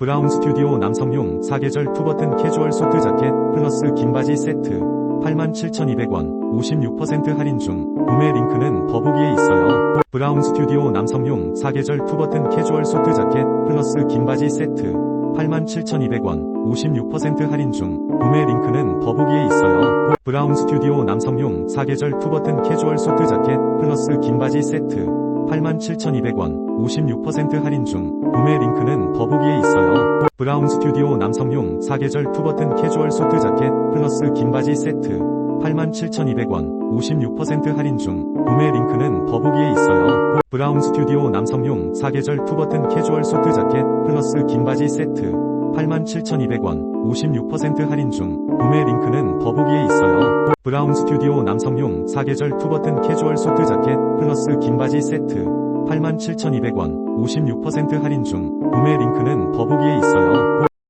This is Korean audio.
브라운 스튜디오 남성용 사계절 투버튼 캐주얼 소트 자켓 플러스 긴 바지 세트 87,200원 56% 할인 중 구매 링크는 더보기에 있어요. 브라운 스튜디오 남성용 사계절 투버튼 캐주얼 소트 자켓 플러스 긴 바지 세트 87,200원 56% 할인 중 구매 링크는 더보기에 있어요. 브라운 스튜디오 남성용 사계절 투버튼 캐주얼 소트 자켓 플러스 긴 바지 세트 87,200원 56% 할인 중 구매 링크는 더보기에. 브라운 스튜디오 남성용 사계절 투버튼 캐주얼 소트 자켓 플러스 긴 바지 세트 87,200원 56% 할인 중 구매 링크는 더보기에 있어요. 브라운 스튜디오 남성용 사계절 투버튼 캐주얼 소트 자켓 플러스 긴 바지 세트 87,200원 56% 할인 중 구매 링크는 더보기에 있어요. 브라운 스튜디오 남성용 사계절 투버튼 캐주얼 소트 자켓 플러스 긴 바지 세트 87,200원 56% 할인 중 구매 링크는 더보기에 있어요.